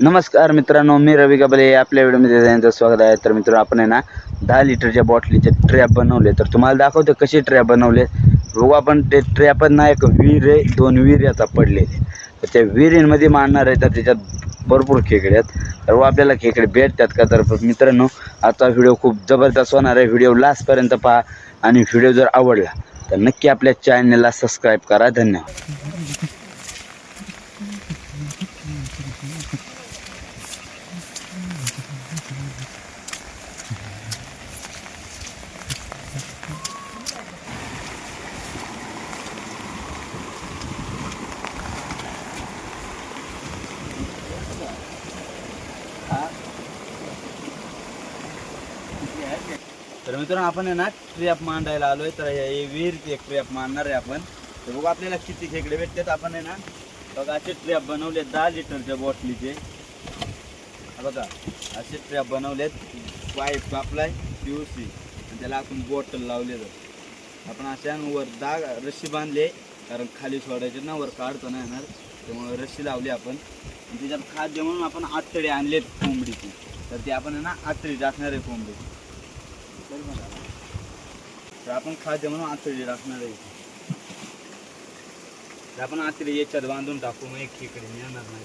नमस्कार मित्रांनो मी रवी गबले आपल्या व्हिडिओमध्ये त्यांचं स्वागत आहे. तर मित्रांनो आपण आहे ना दहा लिटरच्या बॉटलीचे ट्रॅप बनवले तर तुम्हाला दाखवतो कसे ट्रॅप बनवले बघू आपण ते ट्रॅप ना एक विहीर आहे दोन विहीर आता पडलेले तर त्या विहिरींमध्ये मांडणार आहे तर त्याच्यात भरपूर खेकडे आहेत. तर व आपल्याला खेकडे भेटतात का? तर मित्रांनो आता व्हिडिओ खूप जबरदस्त होणार आहे. व्हिडिओ लास्टपर्यंत पहा आणि व्हिडिओ जर आवडला तर नक्की आपल्या चॅनलला सबस्क्राईब करा. धन्यवाद. तर मित्रांनो आपण आहे ना ट्रॅप मांडायला आलोय. तर हे विहीर एक ट्रॅप मांडणार आहे आपण. तर बघू आपल्याला किती खेकडे भेटतात. आपण आहे ना बघा असे ट्रॅप बनवले दहा लिटरच्या बॉटलीचे बघा असे ट्रॅप बनवलेत. पाईप कापलाय पीओसी आणि त्याला आपण बॉटल लावले आपण अशा वर दाग रस्सी बांधले. कारण खाली सोडायचे ना वर काढतो नाही येणार त्यामुळे रस्सी लावली आपण. आणि त्याच्यात खाद्य म्हणून आपण आतडे आणलेत कोंबडीची. तर ते आपण आहे ना आतडी टाकणार आहे कोंबडी तर आपण खाद्य म्हणून आतडी टाकणार आहे. आपण आतडी याच्यात बांधून टाकू मग एक खेकडे येणार नाही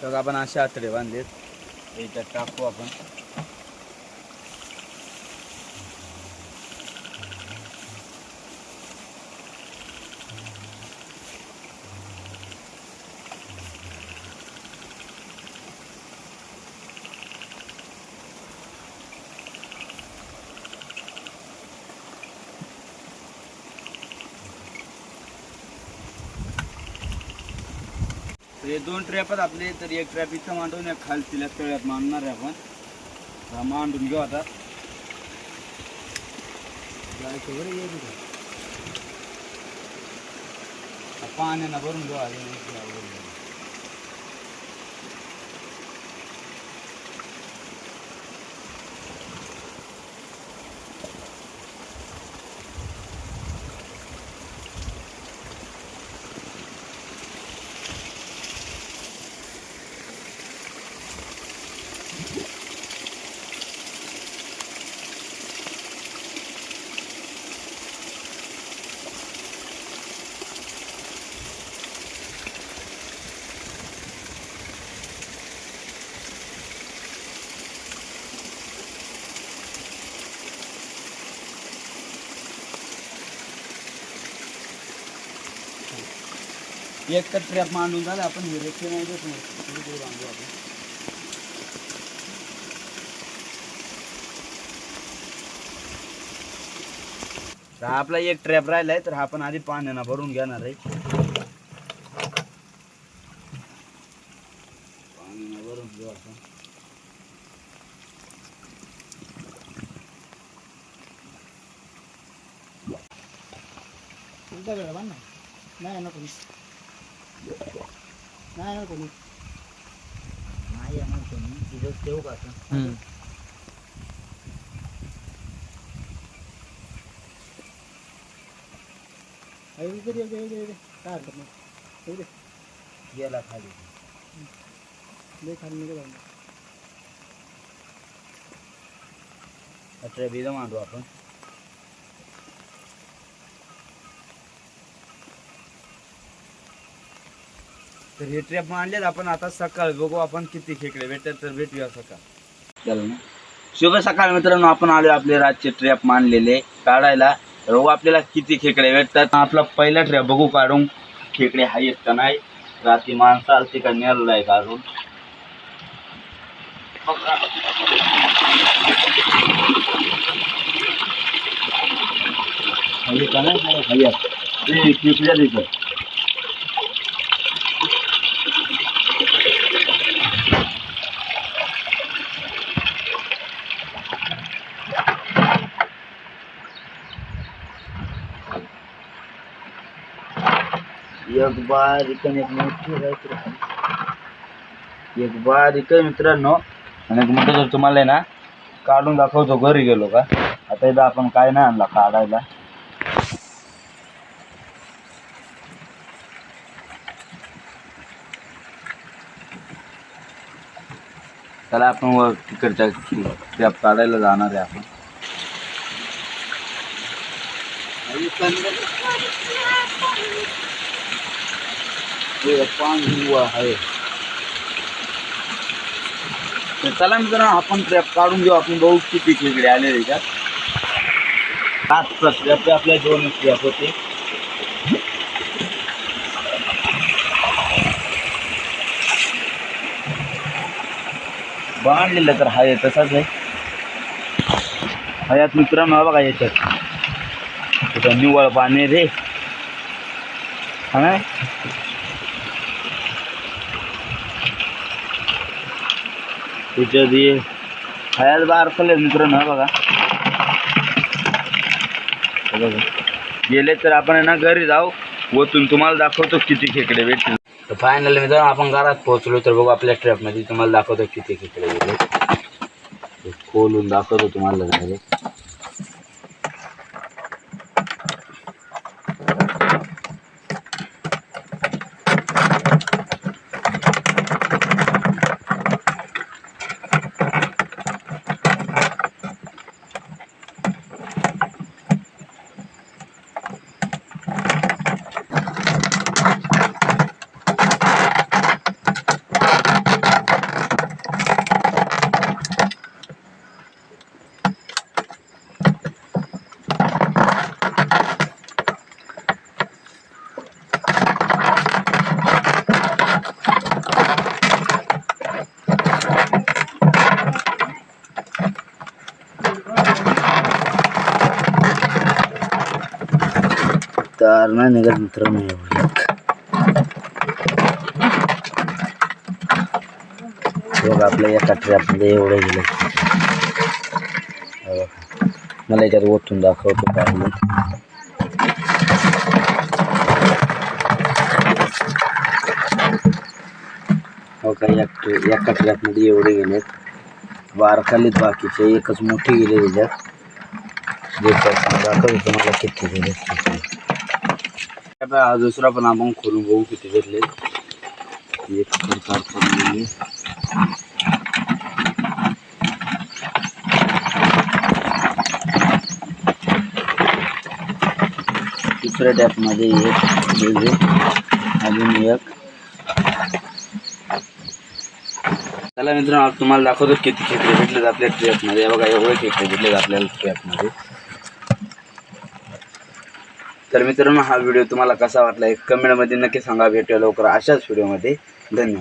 खाली. तर आपण असे आतडे बांधलेत याच्यात टाकू आपण हे दोन ट्रॅप आहेत आपले तर एक ट्रॅप इथं मांडून एक खालतीला तळ्यात मांडणार आहे आपण. हा मांडून घेऊ आता. जायचं पाण्यानं भरून घेऊ एक तर ट्रॅप मांडून झालं, आपण हे रेखे नाही देत नाही. बांधू आपण. हा आपला एक ट्रॅप राहिलाय, तर हा आपण आधी पाण्यानं भरून घेणार आहे. पाण्यानं नको. नाही नको मी नाही येणार कोणी. तुझं ठेवू का असं अरे इकडे ये. काय हरकत नाही. गेला खाली. लय खाली नको जाऊ ट्रॅप इथं मांडू आपण. तर हे ट्रॅप मांडलेत. आपण आता सकाळ बघू आपण किती खेकडे भेटतात तर भेटूया सकाळ. चला ना. शुभ सकाळ मित्रांनो. आपण आलो आपले रातचे ट्रॅप मांडलेले काढायला. तर बघू आपल्याला किती खेकडे भेटतात. आपला पहिला ट्रॅप बघू काढून खेकडे आहेत का नाही. रात्री माणसं आलती का नेरला आहे काढून का नाही? ते खेकड्या तिथं एक बारीक आहे मित्रांनो आणि मोठं जर तुम्हाला ना, काढून दाखवतो घरी गेलो का? आता इथं आपण काय नाही आणला, काढायला. त्याला आपण वर तिकडच्या ट्रॅप काढायला हे पाणी आहे तर चला मित्रांनो आपण ट्रॅप काढून घेऊ, आपण बघू किती खेकडे आले त्याच्यात पाच ट्रॅप आपल्या दोन ट्रॅप होते. बांधलेलं तसाच हयात हा हा नाही त्याच्यात ये हयात बार कलर मित्रांनो बघा बघा. गेले तर आपण आहे ना घरी जाऊ वतून तुम्हाला दाखवतो किती खेकडे भेटतील तर फायनल मित्रांनो आपण घरात पोहोचलो तर बघू आपल्या ट्रॅपमध्ये तुम्हाला दाखवतो किती खेकडे भेटले खोलून दाखवतो तुम्हाला direct. तर नाही निघत मित्रांनो एवढं बघा आपल्या एका ट्रॅपमध्ये एवढं गेलं. मला याच्यात ओतून दाखवतो पाहिलं. हो का एक एका ट्रॅपमध्ये एवढे गेलेत बारखालीत बाकीचे एकच मोठी गेले त्याच्यात जे दाखवतो तुम्हाला किती गेले आता हा दुसरा पण आपण खोलून बघू किती भेटले एक प्रकार पडलेली दुसऱ्या टॅपमध्ये एक अजून एक. चला मित्रांनो आज तुम्हाला दाखवतो किती खेकडे भेटलेत आपल्या ट्रॅपमध्ये बघा एवढे खेकडे भेटलेत आपल्याला ट्रॅपमध्ये तर मित्रांनो हा व्हिडिओ तुम्हाला कसा वाटला एक कमेंटमध्ये नक्की सांगा. भेटूया लवकर अशाच व्हिडिओमध्ये. धन्यवाद.